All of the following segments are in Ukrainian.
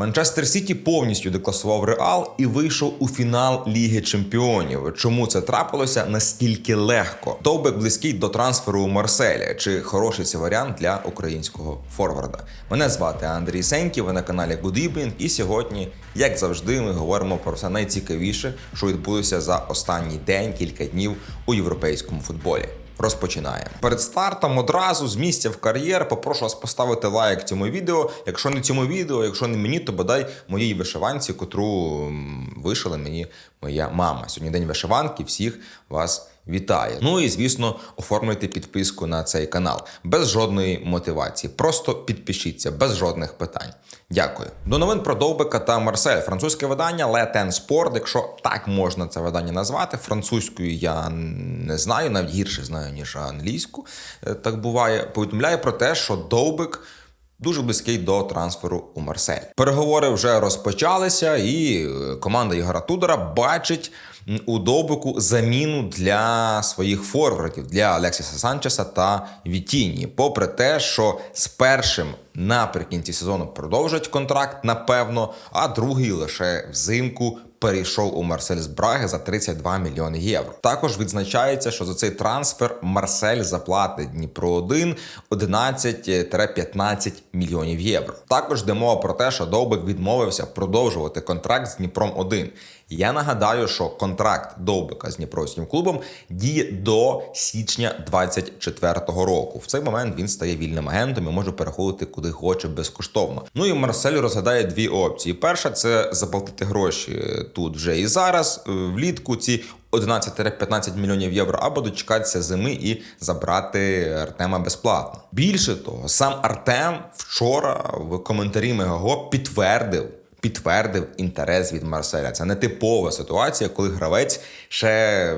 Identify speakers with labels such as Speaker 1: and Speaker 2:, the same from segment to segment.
Speaker 1: Манчестер Сіті повністю декласував Реал і вийшов у фінал Ліги Чемпіонів. Чому це трапилося настільки легко? Довбек близький до трансферу у Марселі. Чи хороший це варіант для українського форварда? Мене звати Андрій Сеньків, ви на каналі Good Evening, І сьогодні, як завжди, ми говоримо про все найцікавіше, що відбулося за останній день, кілька днів у європейському футболі. Розпочинаємо перед стартом. Одразу з місця в кар'єр попрошу вас поставити лайк цьому відео. Якщо не цьому відео, якщо не мені, то бодай моїй вишиванці, котру вишила мені моя мама. Сьогодні день вишиванки. Всіх вас вітаю. Ну і звісно, оформлюйте підписку на цей канал без жодної мотивації. Просто підпишіться без жодних питань. Дякую. До новин про Довбика та Марсель. Французьке видання Ten Sport, якщо так можна це видання назвати. Французькою я не знаю, навіть гірше знаю, ніж англійську. Е, Так буває. Повідомляє про те, що Довбик. Дуже близький до трансферу у Марсель. Переговори вже розпочалися, і е, команда Ігора Тудора бачить у Довбику заміну для своїх форвардів для Алексіса Санчеса та Вітіні. Попри те, що з першим наприкінці сезону продовжать контракт, напевно, а другий лише взимку. Перейшов у Марсель з Браги за 32 мільйони євро. Також відзначається, що за цей трансфер Марсель заплатить Дніпро 1 11-15 мільйонів євро. Також йде мова про те, що Довбик відмовився продовжувати контракт з Дніпром 1 Я нагадаю, що контракт Довбика з Дніпровським клубом діє до січня 24-го року. В цей момент він стає вільним агентом і може переходити куди хоче безкоштовно. Ну і Марсель розглядає дві опції: перша це заплатити гроші тут вже і зараз, е, влітку ці 11-15 мільйонів євро, або дочекатися зими і забрати Артема безплатно. Більше того, сам Артем вчора в коментарі Мегаго підтвердив. Підтвердив інтерес від Марселя. Це не типова ситуація, коли гравець, ще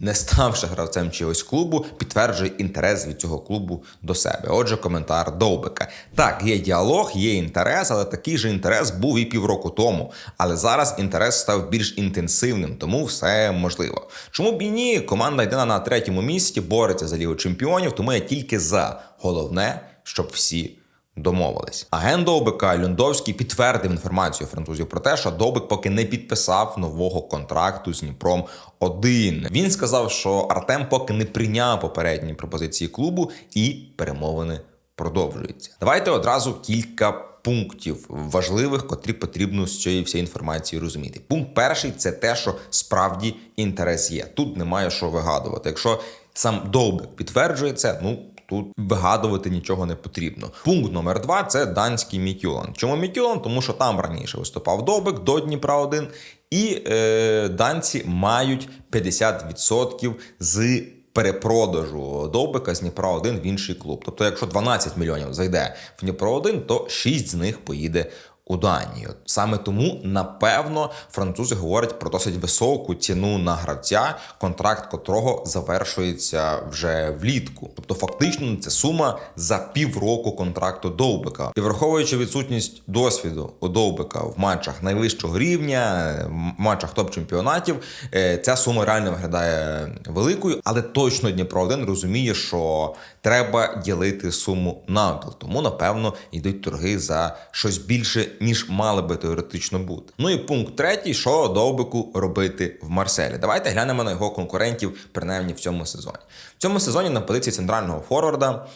Speaker 1: не ставши гравцем чогось клубу, підтверджує інтерес від цього клубу до себе. Отже, коментар Довбика. Так, є діалог, є інтерес, але такий же інтерес був і півроку тому. Але зараз інтерес став більш інтенсивним, тому все можливо. Чому б і ні? Команда йде на третьому місці, бореться за лігу чемпіонів, тому я тільки за головне, щоб всі. Домовились. Агент Довбика Люндовський підтвердив інформацію французів про те, що Довбик поки не підписав нового контракту з Дніпром 1 Він сказав, що Артем поки не прийняв попередні пропозиції клубу і перемовини продовжуються. Давайте одразу кілька пунктів важливих, котрі потрібно з цієї всієї інформації розуміти. Пункт перший це те, що справді інтерес є. Тут немає що вигадувати. Якщо сам Довбик підтверджує це, ну. Тут вигадувати нічого не потрібно. Пункт номер два це данський Мітюлан. Чому Мітюлан? Тому що там раніше виступав Добик до Дніпра 1 і е, данці мають 50% з перепродажу Довбика з Дніпра 1 в інший клуб. Тобто, якщо 12 мільйонів зайде в Дніпро 1 то 6 з них поїде у Данію. Саме тому, напевно, французи говорять про досить високу ціну на гравця, контракт котрого завершується вже влітку. Тобто, фактично, це сума за півроку контракту Довбика. І враховуючи відсутність досвіду у Довбика в матчах найвищого рівня, в матчах топ-чемпіонатів, е, ця сума реально виглядає великою, але точно Дніпро 1 розуміє, що треба ділити суму навпіл. Тому, напевно, йдуть торги за щось більше, ніж мали би теоретично бути. Ну і пункт третій, що Довбику робити в Марселі. Давайте глянемо на його конкурентів, принаймні в цьому сезоні. В цьому сезоні на позиції центрального форварда.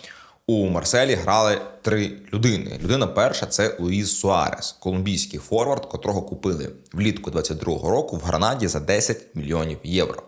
Speaker 1: У Марселі грали три людини. Людина перша це Луїс Суарес, колумбійський форвард, котрого купили влітку 22-го року в Гранаді за 10 мільйонів євро.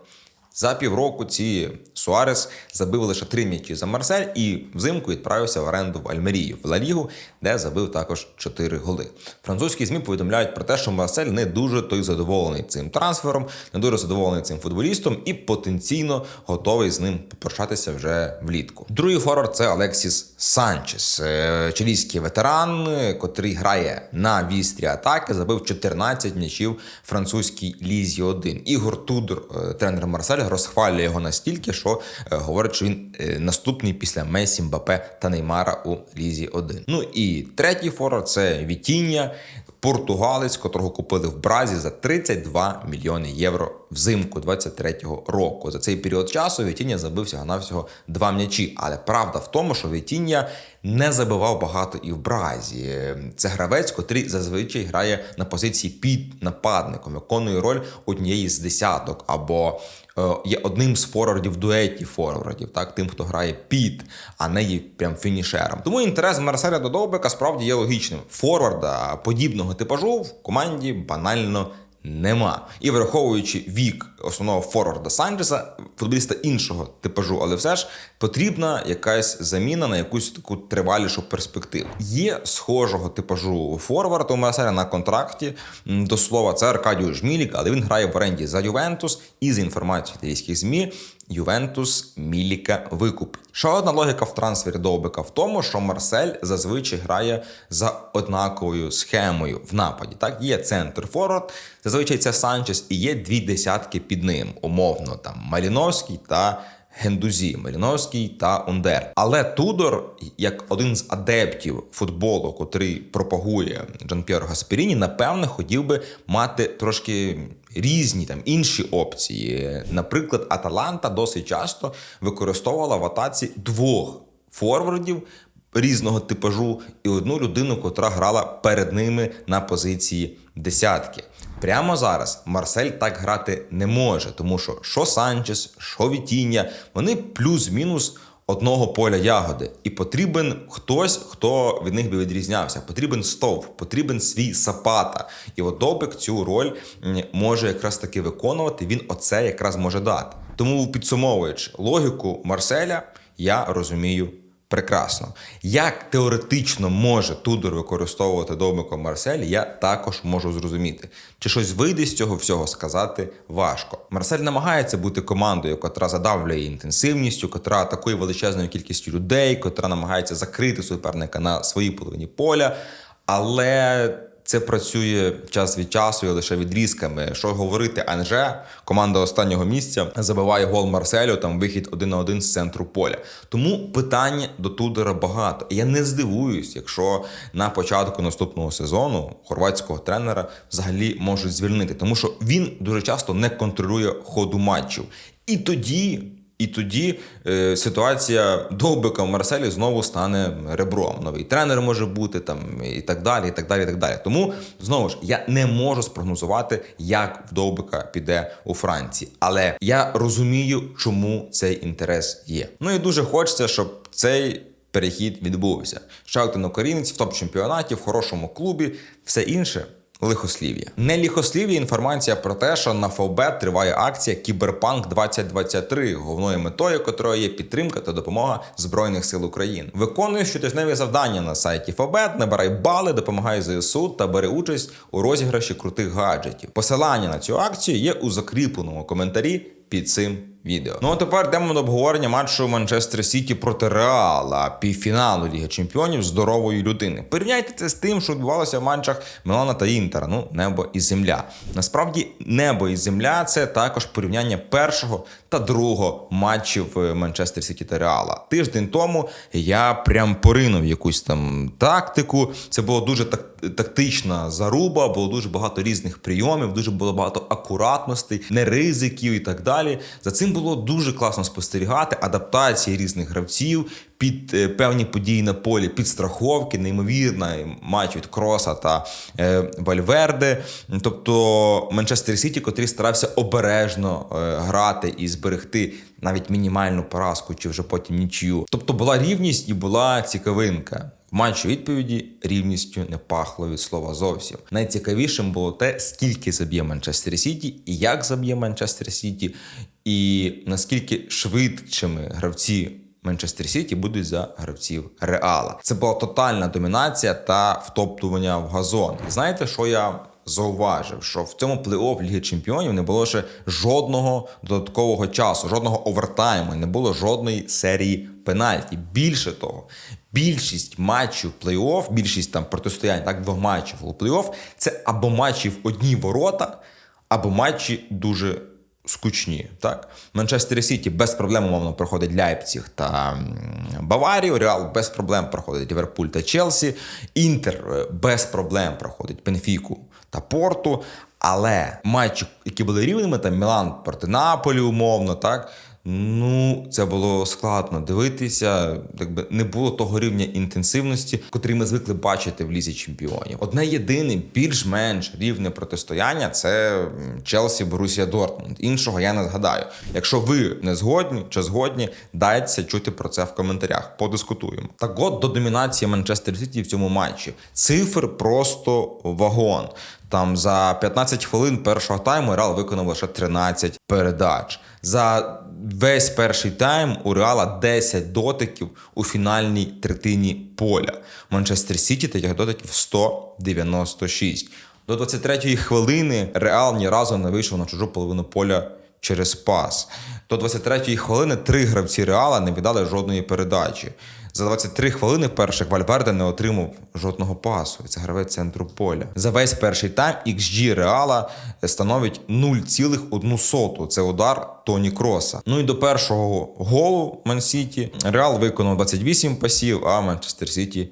Speaker 1: За півроку ці Суарес забив лише три м'ячі за Марсель і взимку відправився в оренду в Альмерію в Ла Лігу, де забив також чотири голи. Французькі змі повідомляють про те, що Марсель не дуже той задоволений цим трансфером, не дуже задоволений цим футболістом і потенційно готовий з ним попрощатися вже влітку. Другий форвард – це Алексіс Санчес, е, чилійський ветеран, котрий грає на вістрі атаки, забив 14 м'ячів французькій лізі 1 Ігор Тудор, е, тренер Марселя, розхвалює його настільки, що е, говорить, що він наступний після Месі, Мбапе та Неймара у лізі 1 Ну і третій форвард – це Вітіння, португалець, котрого купили в Бразі за 32 мільйони євро взимку 23-го року. За цей період часу Вітіння забив всього навсього два м'ячі. Але правда в тому, що Вітіння не забивав багато і в Бразі. Це гравець, котрий зазвичай грає на позиції під нападником, виконує роль однієї з десяток або е, є одним з форвардів дуетів форвардів, так тим, хто грає під, а не є прям фінішером. Тому інтерес Марселя до Довбика справді є логічним. Форварда подібного типажу в команді банально нема. І враховуючи вік основного форварда Санчеса, футболіста іншого типажу, але все ж потрібна якась заміна на якусь таку тривалішу перспективу. Є схожого типажу форвард у Марселя на контракті. До слова, це Аркадіо Жмілік, але він грає в оренді за Ювентус і з інформацією італійських ЗМІ. Ювентус Міліка викупить. Ще одна логіка в трансфері Довбика в тому, що Марсель зазвичай грає за однаковою схемою в нападі. Так, є центр форвард, зазвичай це Санчес, і є дві десятки під ним, умовно там Маліновський та. Гендузі, Маліновський та Ундер. Але Тудор, як один з адептів футболу, котрий пропагує Джан П'єро Гасперіні, напевне, хотів би мати трошки різні там інші опції. Наприклад, Аталанта досить часто використовувала в атаці двох форвардів різного типажу і одну людину, котра грала перед ними на позиції десятки. Прямо зараз Марсель так грати не може, тому що що Санчес, що Вітіння, вони плюс-мінус одного поля ягоди. І потрібен хтось, хто від них би відрізнявся. Потрібен стовп, потрібен свій сапата. І от Довбик цю роль може якраз таки виконувати. Він оце якраз може дати. Тому, підсумовуючи логіку Марселя, я розумію прекрасно. Як теоретично може Тудор використовувати домиком Марсель, я також можу зрозуміти. Чи щось вийде з цього всього сказати важко. Марсель намагається бути командою, котра задавлює інтенсивністю, котра атакує величезною кількістю людей, котра намагається закрити суперника на своїй половині поля. Але це працює час від часу і лише відрізками. Що говорити, Анже, команда останнього місця, забиває гол Марселю, там вихід один на один з центру поля. Тому питань до Тудора багато. Я не здивуюсь, якщо на початку наступного сезону хорватського тренера взагалі можуть звільнити, тому що він дуже часто не контролює ходу матчів. І тоді. І тоді е, ситуація довбика в Марселі знову стане ребром. Новий тренер може бути там і так далі. і так далі, і так далі. Тому знову ж я не можу спрогнозувати, як в довбика піде у Франції. Але я розумію, чому цей інтерес є. Ну і дуже хочеться, щоб цей перехід відбувся. Ще один в топ-чемпіонаті, в хорошому клубі, все інше. Лихослів'я. Не лихослів'я інформація про те, що на Фовбет триває акція Кіберпанк 2023, головною метою котрої є підтримка та допомога Збройних сил України. Виконує щотижневі завдання на сайті Фовбет, набирай бали, допомагай ЗСУ та бери участь у розіграші крутих гаджетів. Посилання на цю акцію є у закріпленому коментарі під цим відео. Ну а тепер йдемо до обговорення матчу Манчестер Сіті проти Реала, півфіналу Ліги Чемпіонів здорової людини. Порівняйте це з тим, що відбувалося в матчах Милана та Інтера. Ну, небо і земля. Насправді, небо і земля це також порівняння першого та другого матчів Манчестер Сіті та Реала. Тиждень тому я прям поринув якусь там тактику. Це було дуже так. Тактична заруба, було дуже багато різних прийомів, дуже було багато акуратностей, не ризиків і так далі. За цим було дуже класно спостерігати адаптації різних гравців під е, певні події на полі, підстраховки, неймовірна матч від Кроса та е, Вальверде. Тобто Манчестер Сіті, котрий старався обережно е, грати і зберегти навіть мінімальну поразку, чи вже потім нічию. Тобто була рівність і була цікавинка. В відповіді рівністю не пахло від слова зовсім. Найцікавішим було те, скільки заб'є Манчестер Сіті, і як заб'є Манчестер Сіті, і наскільки швидшими гравці Манчестер Сіті будуть за гравців Реала. Це була тотальна домінація та втоптування в газон. І знаєте, що я зауважив? Що в цьому плей-офф Ліги Чемпіонів не було ще жодного додаткового часу, жодного овертайму, не було жодної серії пенальті. Більше того, більшість матчів плей-офф, більшість там протистоянь, так двох матчів у плей-офф, це або матчі в одні ворота, або матчі дуже скучні. Так? Манчестер Сіті без проблем умовно проходить Ляйпціг та Баварію. Реал без проблем проходить Ліверпуль та Челсі. Інтер е, без проблем проходить Пенфіку та Порту. Але матчі, які були рівними, там Мілан проти Наполі, умовно, так. Ну, це було складно дивитися, якби не було того рівня інтенсивності, котрий ми звикли бачити в лізі чемпіонів. Одне єдине більш-менш рівне протистояння це Челсі Борусія Дортмунд. Іншого я не згадаю. Якщо ви не згодні чи згодні, дайте чути про це в коментарях. Подискутуємо. Так от до домінації Манчестер Сіті в цьому матчі. Цифр просто вагон. Там за 15 хвилин першого тайму Реал виконав лише 13 передач. За весь перший тайм у Реала 10 дотиків у фінальній третині поля. Манчестер Сіті таких дотиків 196. До 23-ї хвилини Реал ні разу не вийшов на чужу половину поля через пас. До 23-ї хвилини три гравці Реала не віддали жодної передачі. За 23 хвилини перших Вальверде не отримав жодного пасу. Це гравець центру поля. За весь перший тайм XG Реала становить 0,1. Це удар Тоні Кроса. Ну і до першого голу Ман-Сіті Реал виконав 28 пасів, а Манчестер Сіті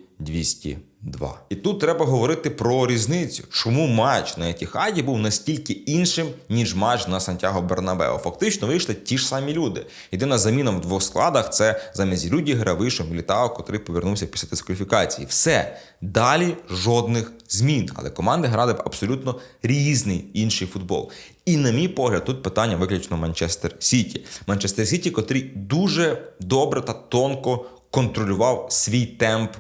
Speaker 1: 202. І тут треба говорити про різницю, чому матч на Етіхаді був настільки іншим, ніж матч на Сантьяго Бернабео. Фактично вийшли ті ж самі люди. Єдина заміна в двох складах це замість Рюдігера вийшов Мілітао, котрий повернувся після дискваліфікації. Все. Далі жодних змін. Але команди грали б абсолютно різний інший футбол. І, на мій погляд, тут питання виключно Манчестер Сіті. Манчестер Сіті, котрий дуже добре та тонко контролював свій темп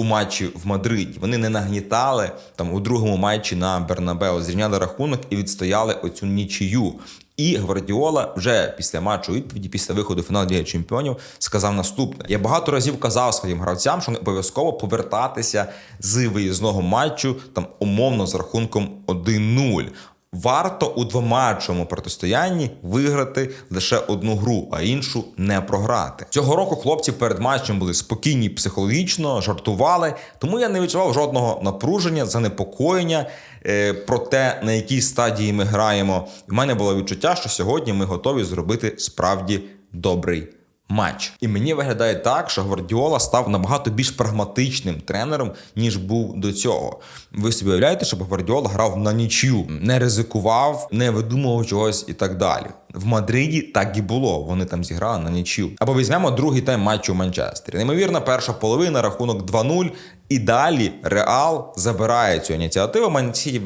Speaker 1: у матчі в Мадриді. Вони не нагнітали там у другому матчі на Бернабео, зрівняли рахунок і відстояли оцю нічию. І Гвардіола вже після матчу відповіді, після виходу в фінал Ліги Чемпіонів, сказав наступне: я багато разів казав своїм гравцям, що не обов'язково повертатися з виїзного матчу там умовно з рахунком 1-0. Варто у двоматчому протистоянні виграти лише одну гру, а іншу не програти. Цього року хлопці перед матчем були спокійні психологічно, жартували, тому я не відчував жодного напруження, занепокоєння е, про те, на якій стадії ми граємо. У мене було відчуття, що сьогодні ми готові зробити справді добрий матч. І мені виглядає так, що Гвардіола став набагато більш прагматичним тренером, ніж був до цього. Ви собі уявляєте, щоб Гвардіола грав на нічю, не ризикував, не видумував чогось і так далі. В Мадриді так і було. Вони там зіграли на нічю. Або візьмемо другий тайм матчу у Манчестері. Неймовірна перша половина, рахунок 2-0. І далі Реал забирає цю ініціативу.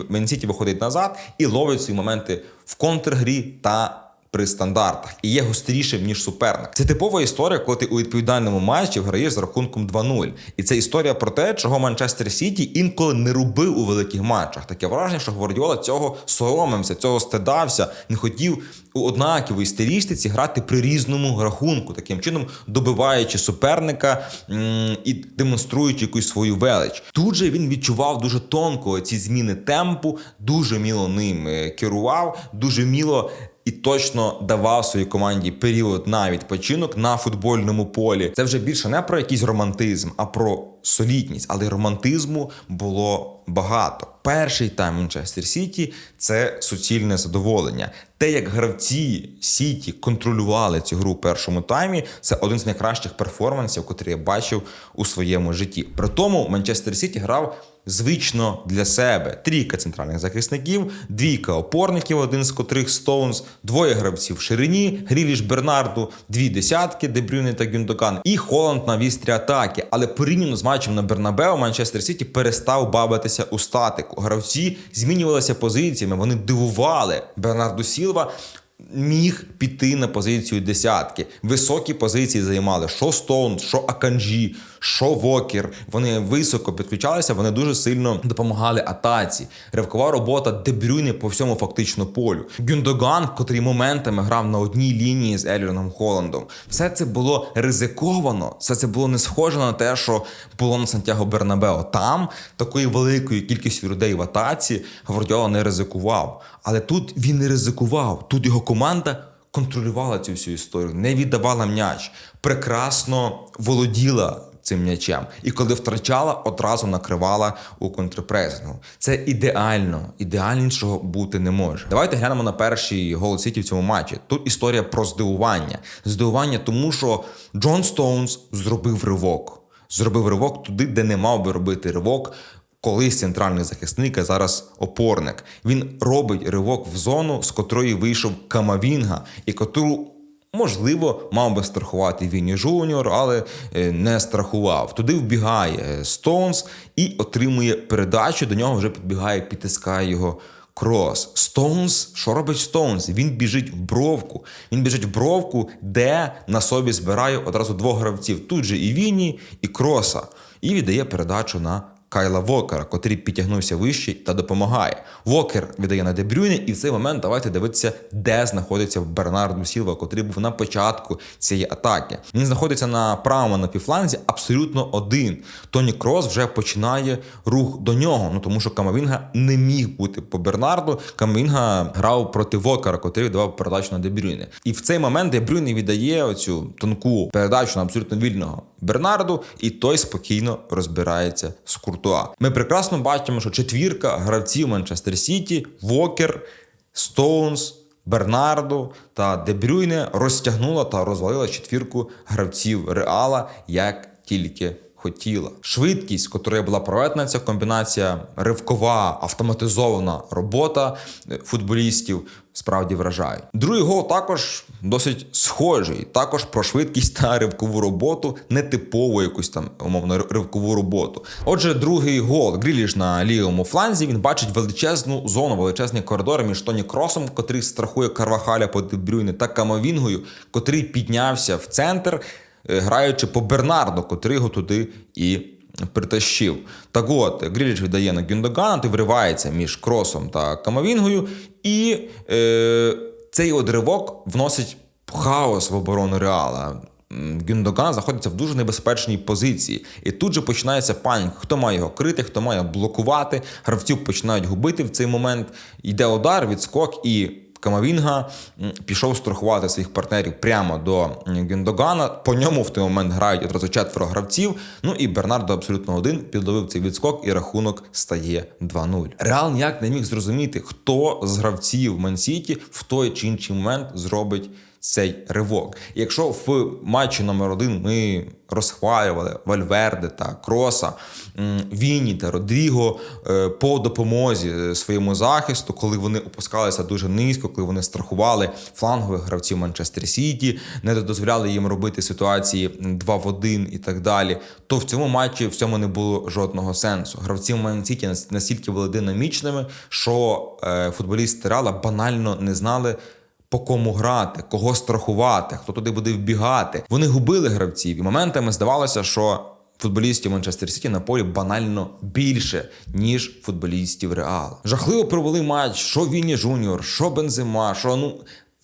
Speaker 1: Мансіті виходить назад і ловить свої моменти в контргрі та при стандартах і є гострішим ніж суперник. Це типова історія, коли ти у відповідальному матчі граєш з рахунком 2-0. І це історія про те, чого Манчестер Сіті інколи не робив у великих матчах. Таке враження, що Гвардіола цього соромився, цього стидався, не хотів у однаковій стилістиці грати при різному рахунку, таким чином добиваючи суперника і демонструючи якусь свою велич. Тут же він відчував дуже тонко ці зміни темпу, дуже міло ним е, керував, дуже міло і точно давав своїй команді період на відпочинок на футбольному полі. Це вже більше не про якийсь романтизм, а про солідність. Але романтизму було багато. Перший тайм Манчестер Сіті це суцільне задоволення. Те, як гравці Сіті контролювали цю гру у першому таймі, це один з найкращих перформансів, котрий я бачив у своєму житті. При тому Манчестер Сіті грав звично для себе. Трійка центральних захисників, двійка опорників, один з котрих Стоунс, двоє гравців в ширині, Гріліш Бернарду, дві десятки, Дебрюни та Гюндоган, і Холланд на вістрі атаки. Але порівняно з матчем на Бернабео, Манчестер Сіті перестав бавитися у статику. Гравці змінювалися позиціями, вони дивували. Бернарду Сілва міг піти на позицію десятки. Високі позиції займали що Стоун, що Аканджі, що Вокер. Вони високо підключалися, вони дуже сильно допомагали атаці. Ривкова робота Дебрюйни по всьому фактично полю. Гюндоган, котрий моментами грав на одній лінії з Еліоном Холландом. Все це було ризиковано. Все це було не схоже на те, що було на Сантьяго Бернабео. Там такої великої кількістю людей в атаці Гвардіола не ризикував. Але тут він не ризикував. Тут його команда контролювала цю всю історію, не віддавала м'яч, прекрасно володіла цим м'ячем. І коли втрачала, одразу накривала у контрпресингу. Це ідеально, ідеальнішого бути не може. Давайте глянемо на перший гол Сіті в цьому матчі. Тут історія про здивування. Здивування, тому що Джон Стоунс зробив ривок. Зробив ривок туди, де не мав би робити ривок. Колись центральний захисник, а зараз опорник. Він робить ривок в зону, з котрої вийшов Камавінга, і котру Можливо, мав би страхувати Вінні Жуніор, але е, не страхував. Туди вбігає Стоунс і отримує передачу. До нього вже підбігає, підтискає його крос. Стоунс, що робить Стоунс? Він біжить в бровку. Він біжить в бровку, де на собі збирає одразу двох гравців. Тут же і Вінні, і Кроса. І віддає передачу на Кайла Вокера, котрий підтягнувся вище та допомагає. Вокер віддає на Дебрюйне, і в цей момент давайте дивитися, де знаходиться Бернарду Сілва, котрий був на початку цієї атаки. Він знаходиться на правому напівфланзі абсолютно один. Тоні Крос вже починає рух до нього. Ну тому що Камавінга не міг бути по Бернарду. Камавінга грав проти Вокера, котрий давав передачу на Дебрюйне. І в цей момент Дебрюйне віддає оцю тонку передачу на абсолютно вільного Бернарду, і той спокійно розбирається з Куртуа. Ми прекрасно бачимо, що четвірка гравців Манчестер Сіті, Вокер, Стоунс. Бернардо та Дебрюйне розтягнула та розвалила четвірку гравців Реала як тільки хотіла. Швидкість, котрою була проведена ця комбінація, ривкова автоматизована робота е, футболістів справді вражає. Другий гол також досить схожий, також про швидкість та ривкову роботу, нетипову якусь там умовно ривкову роботу. Отже, другий гол Гріліш на лівому фланзі. Він бачить величезну зону, величезний коридор між Тоні Кросом, котрий страхує Карвахаля по Дебрюйне, та Камовінгою, котрий піднявся в центр, граючи по Бернарду, котрий його туди і. Притащив. Так от, Гріліч віддає на Гюндогана, той вривається між кросом та Камовінгою, і е, цей от ривок вносить хаос в оборону Реала. Гюндоган знаходиться в дуже небезпечній позиції. І тут же починається паніка. Хто має його крити, хто має блокувати. Гравців починають губити в цей момент. Йде удар, відскок і. Камавінга пішов страхувати своїх партнерів прямо до Гіндогана. По ньому в той момент грають одразу четверо гравців. Ну і Бернардо абсолютно один підловив цей відскок, і рахунок стає 2-0. Реал ніяк не міг зрозуміти, хто з гравців Мансіті в той чи інший момент зробить цей ривок. І Якщо в матчі номер один ми розхвалювали Вальверде та Кроса, Віні та Родріго е, по допомозі е, своєму захисту, коли вони опускалися дуже низько, коли вони страхували флангових гравців Манчестер Сіті, не дозволяли їм робити ситуації 2 в 1 і так далі, то в цьому матчі в цьому не було жодного сенсу. Гравці Сіті настільки були динамічними, що е, футболісти Реала банально не знали по кому грати, кого страхувати, хто туди буде вбігати. Вони губили гравців, і моментами здавалося, що футболістів Манчестер Сіті на полі банально більше, ніж футболістів Реала. Жахливо провели матч, що Вінні Жуніор, що Бензима, що ну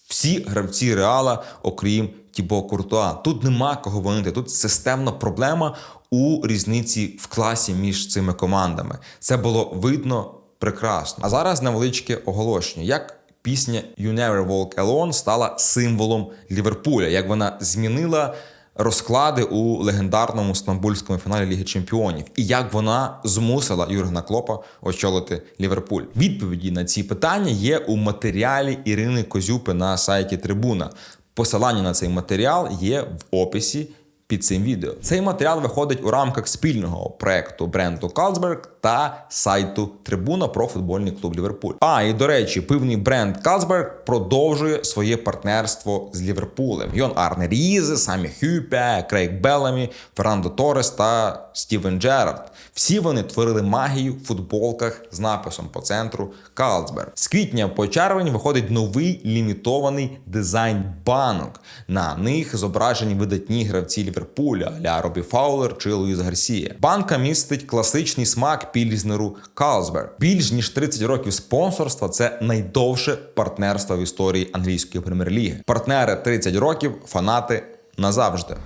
Speaker 1: всі гравці Реала, окрім Тібо Куртуа. Тут нема кого вонити. Тут системна проблема у різниці в класі між цими командами. Це було видно прекрасно. А зараз невеличке оголошення. Як пісня «You Never Walk Alone» стала символом Ліверпуля, як вона змінила розклади у легендарному стамбульському фіналі Ліги Чемпіонів, і як вона змусила Юргена Клопа очолити Ліверпуль. Відповіді на ці питання є у матеріалі Ірини Козюпи на сайті Трибуна. Посилання на цей матеріал є в описі під цим відео. Цей матеріал виходить у рамках спільного проекту бренду Carlsberg та сайту Трибуна про футбольний клуб Ліверпуль. А і до речі, пивний бренд Carlsberg продовжує своє партнерство з Ліверпулем. Йон Арне Різе, Самі Хюпе, Крейг Белламі, Фернандо Торрес та Стівен Джерард. Всі вони творили магію в футболках з написом по центру Carlsberg. З квітня по червень виходить новий лімітований дизайн банок. На них зображені видатні гравці Ліверпуля ля Робі Фаулер чи Луїс Гарсія. Банка містить класичний смак пільзнеру Калсбер Більш ніж 30 років спонсорства це найдовше партнерство в історії англійської прем'єр-ліги. Партнери 30 років, фанати назавжди.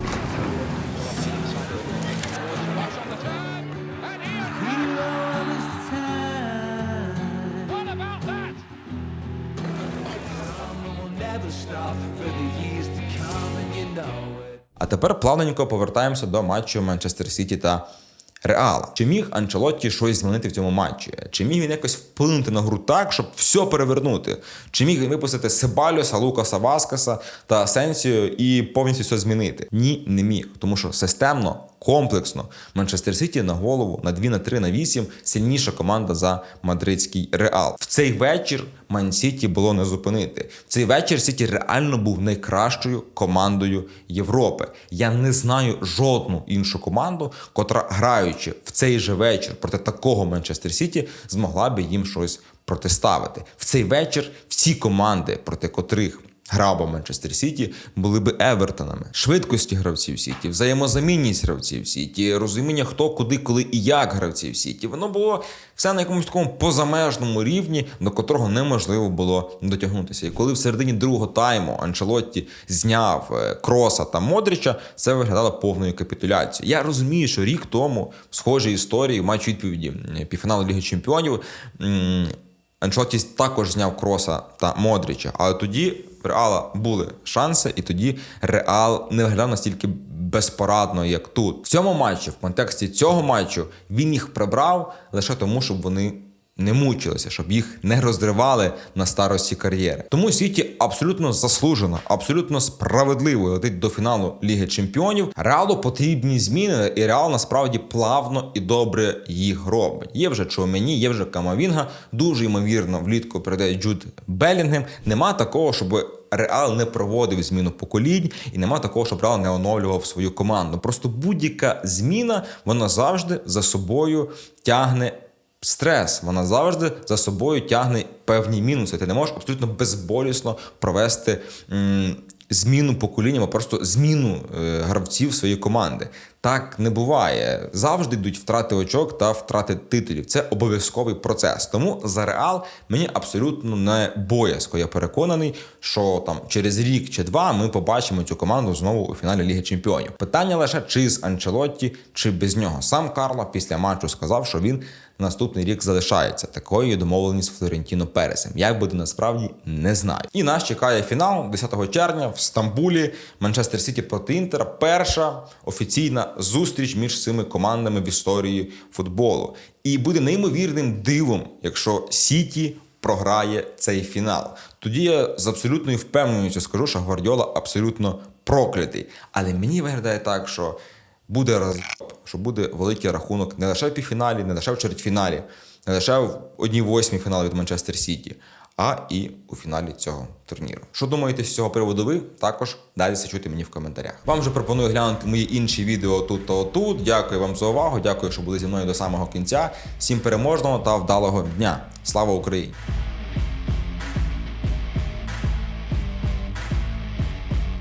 Speaker 1: Тепер плавненько повертаємося до матчу Манчестер Сіті та Реала. Чи міг Анчелотті щось змінити в цьому матчі? Чи міг він якось вплинути на гру так, щоб все перевернути? Чи міг він випустити Себалюса, Лукаса Васкаса та Сенсію і повністю все змінити? Ні, не міг, тому що системно комплексно. Манчестер Сіті на голову на 2, на 3, на 8 сильніша команда за мадридський Реал. В цей вечір Ман Сіті було не зупинити. В цей вечір Сіті реально був найкращою командою Європи. Я не знаю жодну іншу команду, котра граючи в цей же вечір проти такого Манчестер Сіті, змогла би їм щось протиставити. В цей вечір всі команди, проти котрих грав би Манчестер Сіті, були би Евертонами. Швидкості гравців Сіті, взаємозамінність гравців Сіті, розуміння, хто, куди, коли і як гравців Сіті. Воно було все на якомусь такому позамежному рівні, до котрого неможливо було дотягнутися. І коли в середині другого тайму Анчелотті зняв е, Кроса та Модріча, це виглядало повною капітуляцією. Я розумію, що рік тому в схожій історії в матчі відповіді півфіналу Ліги Чемпіонів. Анчелотті також зняв Кроса та Модріча, але тоді в Реала були шанси, і тоді Реал не виглядав настільки безпорадно, як тут. В цьому матчі, в контексті цього матчу, він їх прибрав лише тому, щоб вони не мучилися, щоб їх не розривали на старості кар'єри. Тому Сіті абсолютно заслужено, абсолютно справедливо летить до фіналу Ліги Чемпіонів. Реалу потрібні зміни, і Реал насправді плавно і добре їх робить. Є вже Чоумені, є вже Камавінга. Дуже ймовірно, влітку прийде Джуд Белінгем. Нема такого, щоб Реал не проводив зміну поколінь, і нема такого, щоб Реал не оновлював свою команду. Просто будь-яка зміна вона завжди за собою тягне стрес. Вона завжди за собою тягне певні мінуси. Ти не можеш абсолютно безболісно провести м, зміну покоління, просто зміну е, гравців своєї команди. Так не буває. Завжди йдуть втрати очок та втрати титулів. Це обов'язковий процес. Тому за Реал мені абсолютно не боязко. Я переконаний, що там через рік чи два ми побачимо цю команду знову у фіналі Ліги Чемпіонів. Питання лише чи з Анчелотті, чи без нього. Сам Карло після матчу сказав, що він наступний рік залишається. Такою домовленість з Флорентіно Пересом. Як буде насправді, не знаю. І нас чекає фінал 10 червня в Стамбулі. Манчестер Сіті проти Інтера. Перша офіційна зустріч між цими командами в історії футболу. І буде неймовірним дивом, якщо Сіті програє цей фінал. Тоді я з абсолютною впевненістю скажу, що Гвардіола абсолютно проклятий. Але мені виглядає так, що буде роз... що буде великий рахунок не лише в півфіналі, не лише в чвертьфіналі, не лише в одній восьмій фіналу від Манчестер Сіті, а і у фіналі цього турніру. Що думаєте з цього приводу ви? Також далі чути мені в коментарях. Вам же пропоную глянути мої інші відео тут та отут. Дякую вам за увагу. Дякую, що були зі мною до самого кінця. Всім переможного та вдалого дня. Слава Україні!